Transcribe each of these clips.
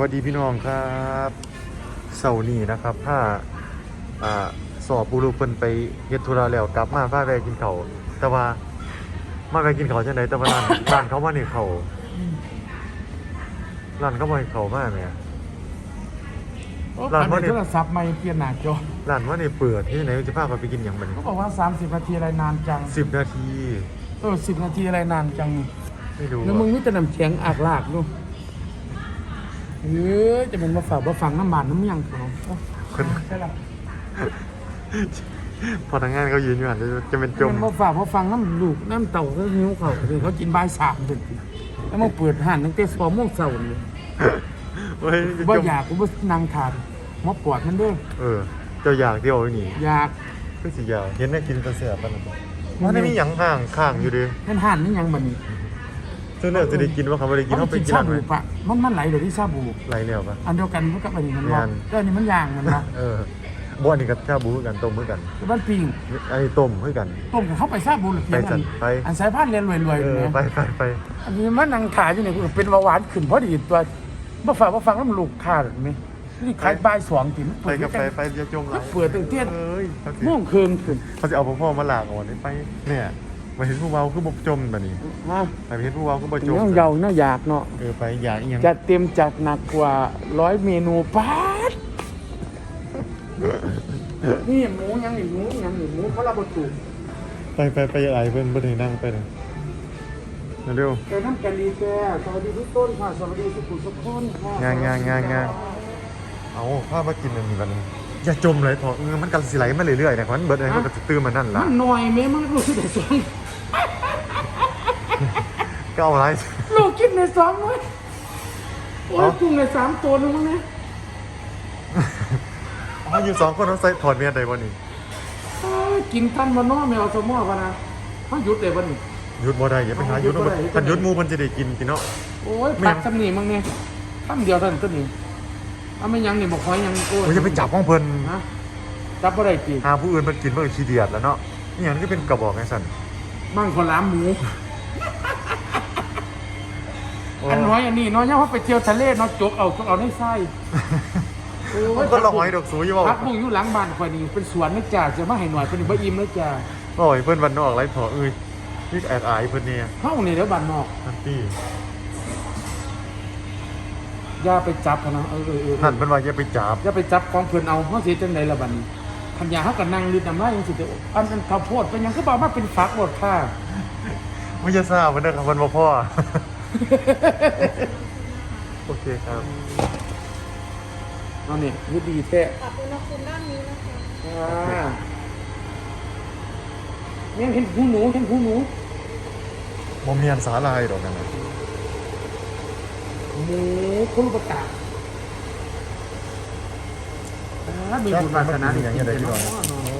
วัสดีพี่น้องครับเสาร์นี้นะครับถ้าอ่าสอบปูรูเพิ่นไปเฮ็ดธุระแล้วกลับมาพาแวะกินข้าวแต่ว่ามาแวะกินข้าวจังไดแต่ว่าร้าน ร้านเขาว่านี่เขาร้านเขาบ่ให้เข้ามาแหมร้านร้านว่าว่าเนี่ย โทรศัพท์ไม่เปลี่ยนหน้าจอร้านว่านี่เปิดที่ไหนจะพาเขาไปกินหยังบัดนี้เขาบอกว่า 30 นาทีอะไรนานจัง10 นาทีเออ10นาทีอะไรนานจังไม่รู้แล้วมึงอะนี่จะนำแข็งอากลากดู เออจะเป็นมาฝากมาฟังน้ำบานน้ำยังเขาใช่ละพนักงานเขายืนอยู่หันจะจะเป็นจจะมเป็นมาฝากมาฟังน้ำลูกน้ำเต่าก็หิวเขาคือเขากินบ่ายสามถึงแล้วมาเปิดห้านตั้งแต่สองโมงเช้านี่เฮ้ยจะว่าจมอยากกูว่านั่งทานมอบปวดมันเด้วยเออ เจ้าอยากเที่ยวนี่อยากคือสิอยากเห็นได้กินแตะเสียบปานนั้นมันได้มีหยังห่างข้างอยู่เดินั่นห้านนี่ยังบันนี้ ซึ่งเนี่ยจะได้กินว่าเขาไม่ได้กินเขาไปกินชาอะไรบูปะมันมันไหลเลยที่ชาบู ไรแล้วปะ อันเดียวกันมันกับอันนี้มันงาว่านก็อันนี้มันย่างมันนะเออบ่อันนี้กับชาบูคือกันต้มคือกันคือบ้านปิงอันนี้ต้มคือกัน ต้มกับเข้าไปชาบูหรือเพียงไปอัจันดไป อันสายพันธุ์เรียนรวยเอๆอเนี่ยไปไปไปอันนี้มันนั่งขายอยู่เนี่ยเป็นเบาหวานขึ้นเพราะดีตัวมาฝากมาฟังน้ำลูกค้าแบบนี้นี่ขายบ่ายสองถึงไปกับไปไปจะจมไรเปิดตั้งเตี้ยนเอ้ยเขาสิม่วงเคืองขึ้นเขาจะเอาพ่อมาหลากอ่อนไปเนี่ย มาเห็นผู้เบาคือบ่จมแบบนี้มาไปเห็นผู้เบาคือบ่จมเน่าเยาน่าอยากเนาะเออไปอยากอีหยังจัดเต็มจัดหนักกว่าร้อยเมนูป๊าดนี่หมูยังนี่หมูยังนี่หมูเขาระบตุไปไปไปอะไรเพิ่นบ่ได้นั่งไปเลยเร็วแกน้ำแกงดีแกสวัสดีทุกต้นค่ะสวัสดีทุกผู้ทุกคนค่ะงานงานงานงานเอาข้ามากินอันนี้มันอย่าจมเลยพอเออมันกันสิไหลมาเรื่อยๆนะมันเบิดอะไรมันก็จะตื้มมันนั่นล่ะมันหน่อยแม่มันรู้สึกแต่สองก็ เอาไรลูกกินในสองเว้ยโอ้ยกุ้งในสามตัวนึงมั้งเนี่ยเอาอยู่สองคนต้องใส่ถอดเมียใดวันนี้เอ้ยกินทันมาน้อไม่เอาสมอพะนะเขาหยุดเลยวันนี้หยุดบ่ได้อย่าไปหาหยุดหยุดบ่ได้มันหยุดหมูมันจะได้กินกินเนาะโอ้ยแม่ปักตำหนิมั้งเนี่ยตั้มเดียวเท่านั้นตัวนี้เอาไม่ยังนี่บอกคอยยังโอ้โอ้ยอย่าไปจับของเพิ่นฮะจับอะไรปีหาผู้อื่นมันกินมันก็ขี้เดียดแล้วเนาะนี่อย่างนี้ก็เป็นกระบอกไงสันมั่งคนล้ามหมูโอ้อันน้อยอันนี้น้อยเนี่ยว่าไปเที่ยวทะเลเนาะจกเอาจกเอาในไส้โอ้มันก็ลอยดอกสูอยู่ว่าพักบุ้งอยู่หลังบ้านคอยนี่เป็นสวนนะจ่าจะมาให้หน่อยเป็นบ่อิ่มนะจ่าโอ้ยเพิ่นวันนอกไรถอเอ้ยนี่แอดอายเพิ่นเนี่ยเฮ้านี่เดี๋ยวบ้านนอกนั่นพี่อย่าไปจับเขานะเออเออเออนั่นเพิ่นว่าอย่าไปจับอย่าไปจับของเพิ่นเอาเฮาสิจังไดล่ะบัดนี้คันยาเฮาก็นั่งลิดน้ำลายจังซี่เด้ออันนั้นข้าวโพดเป็นหยังคือบอกมาเป็นฝักหมดค่ะไม่จะทราบมันนะครับมันบ่พ่อ โอเคครับเอานี่นี่ดีแท้ปรับอุณหภูมิด้านนี้นะคะอ่าเนี่ยเห็นหูหนูเห็นหูหนูบ่มีอันสาลายดอกนั่นน่ะหมูคุรุปตะอ่ามีบุญวาสนาอหย่างเงี้ยได้พี่น้องเนาะโอ้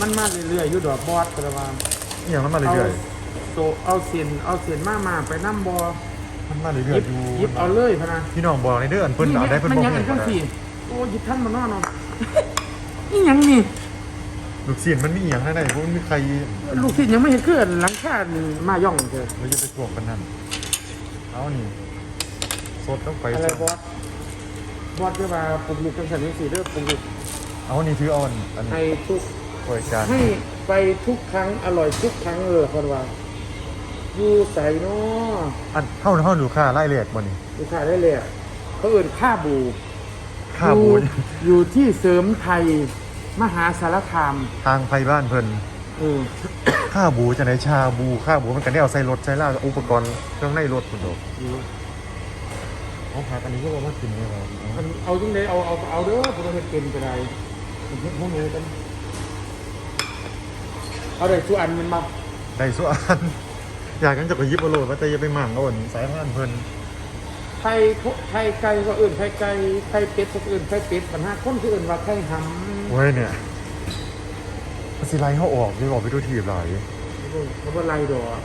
มันมาเรื่อยๆอยู่ดอกบอดประมาณอหย่างนั้นมาเรื่อย โตเอาเสียนเอาเสียนมามาไปน้ำบอๆมันมาเรื่หอยยิบๆอยู่หยิบเอาเลยพะนะพี่น้องบอกในเด้ออันเพิ่นเอาได้เพิ่นมันบอกยังให้อันก็จังได้สี่โอ้หยิบท่านมานอนเนาะนี่ยังนี่ลูกเสียนมันมีอหย่างได้ได้บ่มีใครลูกศิษย์ยังไม่เห็นเคลื่อนหลังคานี่มาย่องเจอเราจะไปทวงกันนั่นเอานี่สดต้องไปอะไรสดบอสบอสเรียกว่าปลุกจังสันนิสีเด้อปลุกเอานี่ถือเอาอันอันให้ทุกบริการให้ไปทุกครั้งอร่อยทุกครั้งเออคนว่า อยู่ใส่เนาะอันเท่าเท่าลูกค้าไล่เรียกบ่นี่ลูกค้าได้เลยอะเขาเอื่นค่าบูค่าบูอยู่อยู่ที่เสริมไทยมหาสารคามทางไปบ้านเพิ่นเออค่าบูจะไหนชาบูค่าบูมันกันได้เอาใส่รถใส่ลากอุปกรณ์เครื่องในรถพุ่นดอกอยู่เอาผักอันนี้ก็ว่ามากินเนี่ยเรามันเอาจังไดเอาเอาเอาเด้อผมจะเก็นไปได้ผมเฮ็ดพวกนี้กันเอาได้ทุกอันมันมาได้ส่วน อันอยากกันจะไปยิบเอาโลดว่าแต่อย่าไปหมั่งเอาอันสายพันธุ์เพิ่นไข่ทุไข่ไก่ก็อื่นไข่ไก่ไข่เป็ดก็อื่นไข่เป็ดปัญหาคนที่อื่นว่าไข่หำเว้ยเนี่ยมันสิไล่เขาออกดีกว่าไปดูทีบหลายเขาบ่ไล่ดอก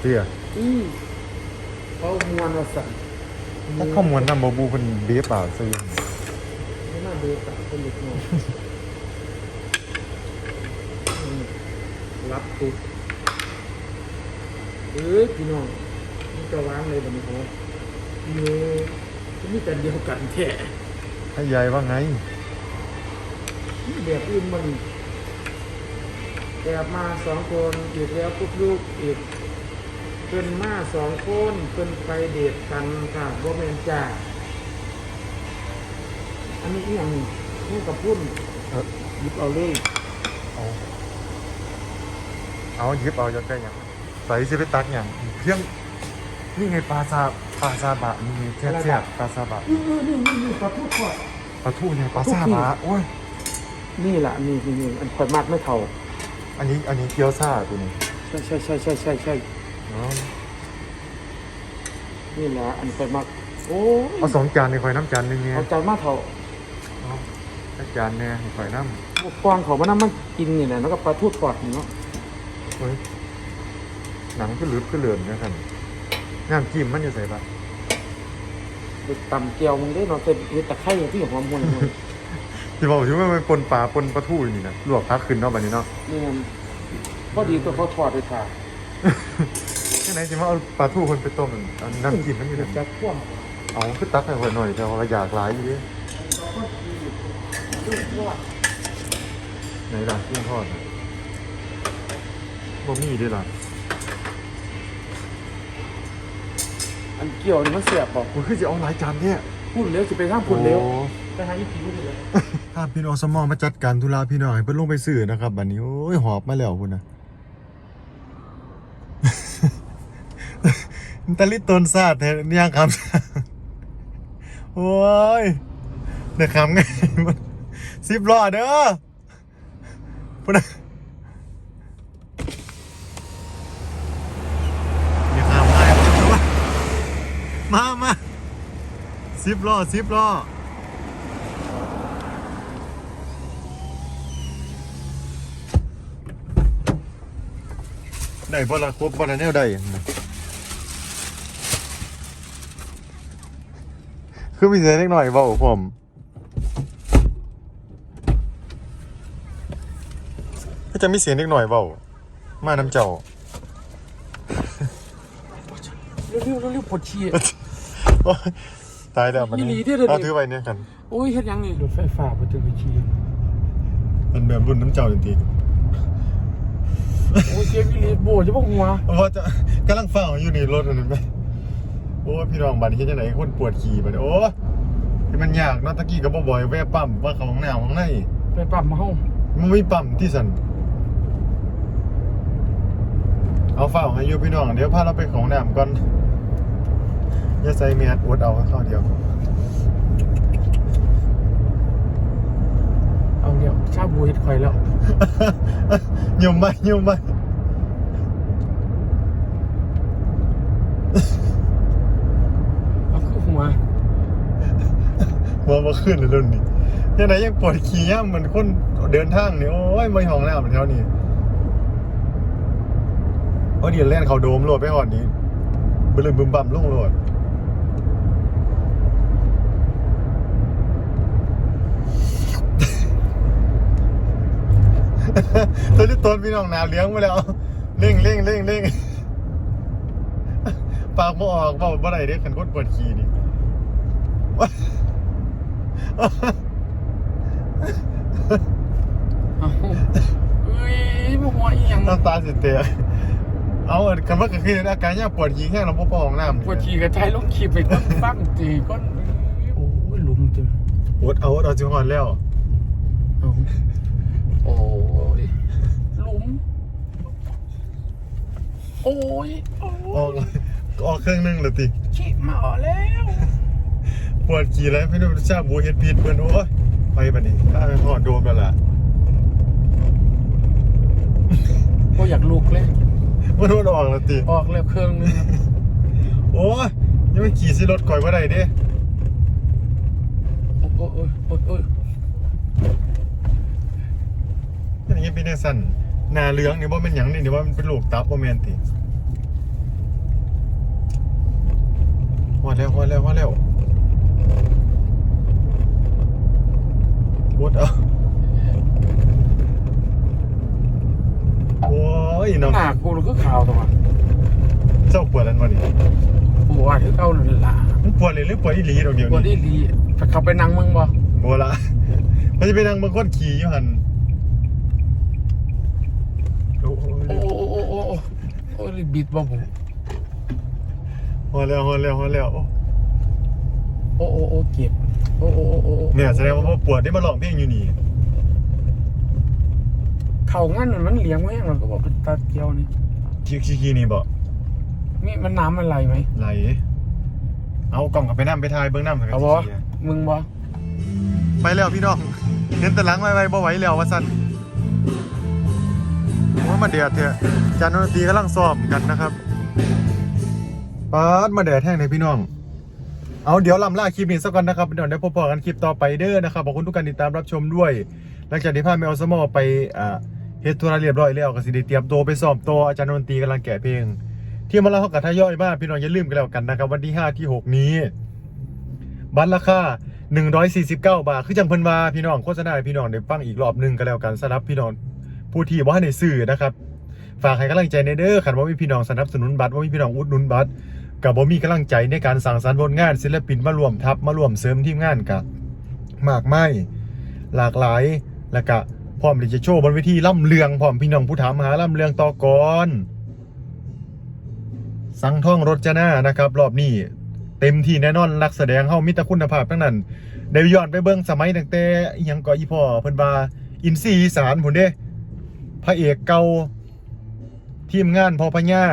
เตี้ยอือเขามวนว่าสั่นถ้าข้อมูลนำบบูเพิ่นเบียเปล่าซื้อไม่น่าเดือดอะเป็นเด็กน้อยอืมรับทุก เอ้ยพี่น้องนี่จะวางเลยแบบนี้โอ้ยเยอะมีแต่เดียวกันแท้ให้ยายว่าไงแบบอื่นมันแอบมาสองคนอีกแล้วปุ๊บลูกอีกเพิ่นมาสองคนเพิ่นไปเดทกันค่ะบ่แม่นจ้าอันนี้อีหยังนี่นี่กับพุ่นเออหยิบเอาเลยเอาเอาหยิบเอาอยากได้หยัง ใส่สิไปตักหยังเพียงนี่ไงปลาซาปลาซาบะนี่ไงแซ่บแซ่บปลาซาบะเออนี่นี่นี่ปลาทูทอดปลาทูเนี่ยปลาซาบะโอ้ยนี่แหละนี่นี่นี่อันข่อยมากไม่เท่า อันนี้อันนี้เกี๊ยวซ่าตัวนี้ใช่ใช่ใช่ใช่ใช่ใช่อ๋อนี่แหละอันข่อยมากโอ้ยเอาสองจานในข่อยน้ำจานหนึงเนี่ยเอาใจมากเท่าเอาสักจานเนี่ยให้ข่อยน้ำกวางเขามานั่งมากินนี่แหละแล้วก็ปลาทูทอดนี่เนาะเฮ้ย หนังก็หลืบก็เหลือนนะท่านน้ำจิ้มมันอยู่ใส่ปะไปตำเกียวมึงได้เนาะเป็นเห็ดตะไคร้ที่หอมมวนเลยที่บอกอยู่ว่ามันปนปลาปนปลาทูอยู่นี่นะลวกพักขึ้นเนาะบัดนี้เนาะนี่มันพอดีตัวเขาทอดไปถ่าแค่ไหนสิมาเอาปลาทูคนไปต้มเอาน้ำจิ้มมันอยู่เดี๋เดี๋ยยววจะท่วมเอาคือตักให้ข่อยหน่อยแต่ว่าอยากหลายอยู่ดิไหนล่ะกุ้งทอดน่ะบ่มีเด้วยล่ะ อันเกี่ยวนี่มันเสียบบอกมันคือจะเอาหลายจานเนี่ยพูดเร็วสิไปข้างพูดเร็วโอ้ไปหาอีกทีพูดเลยถ้าพี่น้องสมองมาจัดการธุระพี่น้องให้เพิ่นลงไปซื้อนะครับบัดนี้โอ้ยหอบมาแล้วพุ่นนะตะลิตนซาดแท้นี่ยังครับโอ้ยเดี๋ยวคำไงมันสิบล้อเด้อพุ่นนะเดี๋ยวคำไงมามา สิบล้อสิบล้อได้บ่ละครบบ่ละแนวได้คือมีเสียงเล็กหน่อยเบาผมก็จะมีเสียงเล็กหน่อยเบามาน้ำเจ้าเร็วเร็วเร็วเร็วปวดฉี่โอ๊ย ตายแล้วมันอีหลีเด้อเดี๋ยวนี้เอาถือไว้เนี่ยกัน โอ้ยเฮ็ดยังนี่รถไฟฟ้าไปถึงฉี่มันแบบรุ่นน้ำเจ้าจริงโอ้ยเจ็บอีหลีโบจะบอกหัวๆว่าจะกำลังฟังอยู่นี่รถอันนั้นไหมโอ้ยพี่น้องบัดนี้เฮ็ดจังไดคนปวดขี่บัดนี้โอ้ยที่มันยากเนาะตะกี้ก็บ่บ่อยแวะปั๊มว่าเขาห้องน้ำข้างในไปปรับมาห้องมันไม่ปั๊มที่สันเอาเฝ้าให้อยูพี่น้องเดี๋ยวพาเราไปของน้ำก่อน อย่าใส่เมียดอวดเอาเข้าเดียว เอาเดี๋ยวชาบูเฮ็ดข่อยแล้วยมไปยมไปเอาคือหัวมามาขึ้นเลยรุ่นนี้ยังไงยังปวดขี่ย่ำเหมือนคนเดินทางนี่โอ้ยไม่ห้องน้ำแถวนี้เพราะเดี๋ยวแล่นเขาโดมโหลดไปหอดนี้บึ้มบึมบั่มลงโหลด ตอนนี้ต้นพี่น้องนาเลี้ยงมาแล้วเร่งเร่งเร่งเร่งปากบ่ออกเบาบ่ได้เด้ขันคนปวดขี่นี่เอาเอ้ยบ่หัวอีหยังน้ำตาสิเตะเอาเอิ้นคำว่าก็คืออาการเนี่ยปวดขี่แห้งเราบ่พอของน้ำปวดฉี่กระจายลงขีบไปก้นฟังจีก้นโอ้ยหลุมเต็มอดเอาอดเอาจิงหอนแล้ว เอาโอ้ยหลุม โอ้ยโอ้ออกยออกเครื่องหนึงเลยติฉีดมาแล้วปวดขี่แล้วพี่นุ่มชาบูเฮ็ดผิดเพิ่นโอ้ยไปบัดนี้ถ้าไปหอดโดมแล้วล่ะก็อยากลุกเลยบ่โดนออกแล้วติ ออกแล้วเครื่องนึงครับโอ้ยยังไม่ขี่สิรถข่อยบ่ได้เด้โอ้ยโอ้ยโอ้ยโอ้ยอย่างนี้เป็นจังซั่น หน้าเหลืองนี่บ่แม่นหยังนี่นี่ว่ามันเป็นโรคตับบ่แม่นติฮอดแล้วฮอดแล้วฮอดแล้วอดเอาโอ้ยเนาะหน้ากูมันก็ขาวตัวเจ้าปวดอันวันนี้ปวดคือเก่านั่นล่ะมันปวดเลยหรือปวดอีหลีดอกเดียวปวดนี่อีหลีไปเข้าไปนั่งมึงบ่ปวดละมันจะไปนั่งบางคนขี่อยู่หันโอ้โห โอ้โอ้โอ้โอ้โอ้ โอ้ยบิดบ่ผมฮอนแล้วฮอนแล้วฮอนแล้ว โอ้โอ้โอ้เก็บ โอ้โอ้โอ้โอ้เนี่ยแสดงว่าปวดได้มาลองเพลงอยู่นี่เข่างั้นมันเหลียงไว้มันก็บอกเป็นตาเกียวนี่ขี่ขี่ขี่นี่บอกนี่มันน้ำมันไหลไหม ไหล เอากล่องกลับไปน้ำไปทายเบื้องน้ำให้กันเอาบ่ขี่มึงบ่ไปแล้วพี่น้อง เห็นแต่หลังไว้ไว้บ่ไหวแล้วว่าสั่นว่า มาเดือดเถอะจานดนตรีกำลังซ้อมกันนะครับปาดมาแดดแห้งเลยพี่น้อง เอาเดี๋ยวลำล่าคลิปนี้สักก่อนนะครับเดี๋ยวได้พบกันคลิปต่อไปเด้อนะครับขอบคุณทุกการติดตามรับชมด้วย หลังจากที่พาแมวสมอไปเฮ็ดธุระเรียบร้อยแล้วก็สิได้เตรียมตัวไปซ้อมโตวอาจารย์ดนตรีกำลังแกะเพลงที่มาเล่าเขากับทยอยมากพี่น้องอย่าลืมกันแล้วกันนะครับ วันที่ 5 ที่ 6 นี้ บัตรราคา149 บาท คือจังเพิ่นว่าพี่น้องโฆษณาพี่น้องได้ฟังอีกรอบหนึงก็แล้วกันสำหรับพี่น้อง ผู้ที่ว่าในสื่อนะครับฝากให้กำลังใจในเด้อคันว่ามีพี่น้องสนับสนุนบัตรว่ามีพี่น้องอุดหนุนบัตรกับบ่มีกำลังใจในการสั่งสรรค์ผลงาน ศิลปินมารวมทัพมารวมเสริมทีมงานกับมากมายหลากหลายแล้วก็พร้อมที่จะโชว์บนเวทีล่ำเลืองพร้อมพี่น้องผู้ถามหาล่ำเลืองต่อกรสังท่องรถจนานะครับ รอบนี้เต็มที่แน่นอนนักแสดงเฮามีแต่คุณภาพทั้งนั้นได้ย้อนไปเบิ่งสมัยตั้งแต่ยังก็อีพ่อเพิ่นว่าอินซีสานพุ่นเด้ พระเอกเก่าทีมงานพอพญา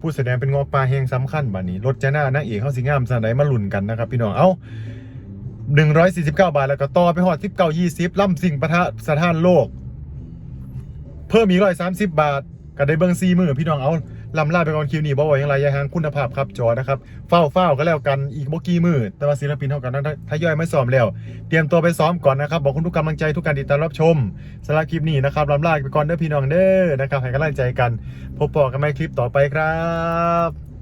ผู้แสดงเป็นงอปลาแห่งสำคัญบัดนี้รถจนานางเอกเขาสิงามสันไดมาลุ่นกันนะครับ พี่น้องเอ้า149บาทแล้วก็ต่อไปหอด19 20ล่ำสิ่งปะทะสถานโลก เพิ่มอีก130บาท ก็ได้เบิ้งซีมือพี่น้องเอา ลำลาไปก่อนคิวนี้บ่ว่าอย่างไรยังหางคุณภาพครับจอนะครับเฝ้าเฝ้าก็แล้วกันอีกบ่กี่มือ แต่ว่าศิลปินเท่ากันนั้นทยอยไม่ซ้อมแล้ว เตรียมตัวไปซ้อมก่อนนะครับ บอกคุณทุกกำลังใจทุกการติดตามรับชมสำหรับคลิปนี้นะครับลำลาไปก่อนเด้อพี่น้องเด้อนะครับให้กำลังใจกัน พบปอกันใหม่คลิปต่อไปครับ